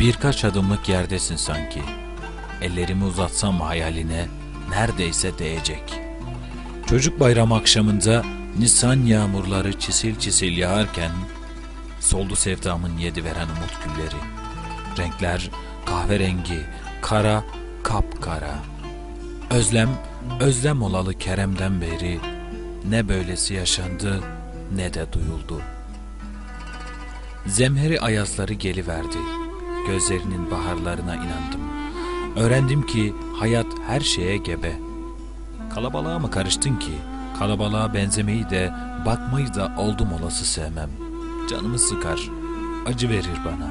birkaç adımlık yerdesin sanki. Ellerimi uzatsam hayaline neredeyse değecek. Çocuk bayramı akşamında Nisan yağmurları çisil çisil yağarken soldu sevdamın yedi veren umut gülleri. Renkler kahverengi, kara, kapkara. Özlem, özlem olalı Kerem'den beri ne böylesi yaşandı ne de duyuldu. Zemheri ayazları geliverdi. Gözlerinin baharlarına inandım. Öğrendim ki hayat her şeye gebe. Kalabalığa mı karıştın ki? Kalabalığa benzemeyi de bakmayı da oldum olası sevmem. Canımı sıkar, acı verir bana.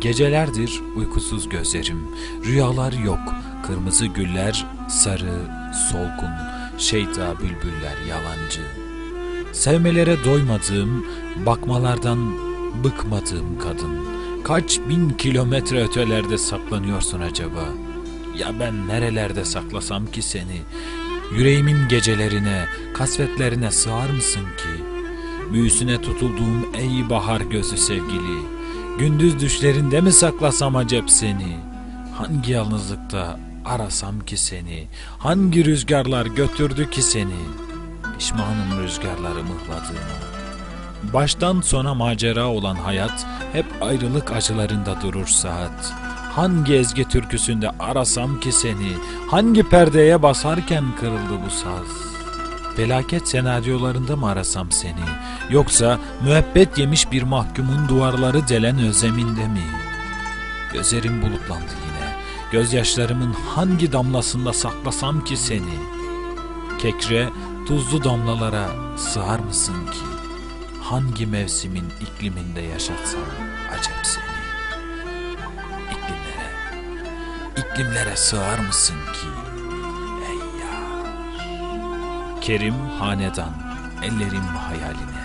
Gecelerdir uykusuz gözlerim, rüyalar yok, kırmızı güller, sarı, solgun, şeyta bülbüller yalancı. Sevmelere doymadığım, bakmalardan bıkmadığım kadın. Kaç bin kilometre ötelerde saklanıyorsun acaba? Ya ben nerelerde saklasam ki seni? Yüreğimin gecelerine, kasvetlerine sığar mısın ki? Büyüsüne tutulduğum ey bahar gözü sevgili. Gündüz düşlerinde mi saklasam acep seni? Hangi yalnızlıkta arasam ki seni? Hangi rüzgarlar götürdü ki seni? Pişmanım rüzgarları mıhladığıma. Baştan sona macera olan hayat hep ayrılık acılarında durur saat. Hangi ezgi türküsünde arasam ki seni, hangi perdeye basarken kırıldı bu saz? Felaket senaryolarında mı arasam seni, yoksa müebbet yemiş bir mahkumun duvarları delen özleminde mi? Gözlerim bulutlandı yine, gözyaşlarımın hangi damlasında saklasam ki seni? Kekre, tuzlu damlalara sığar mısın ki? Hangi mevsimin ikliminde yaşatsam acep seni? İklimlere, iklimlere sığar mısın ki? Ey yar. Kerim Hanedan, ellerim hayaline.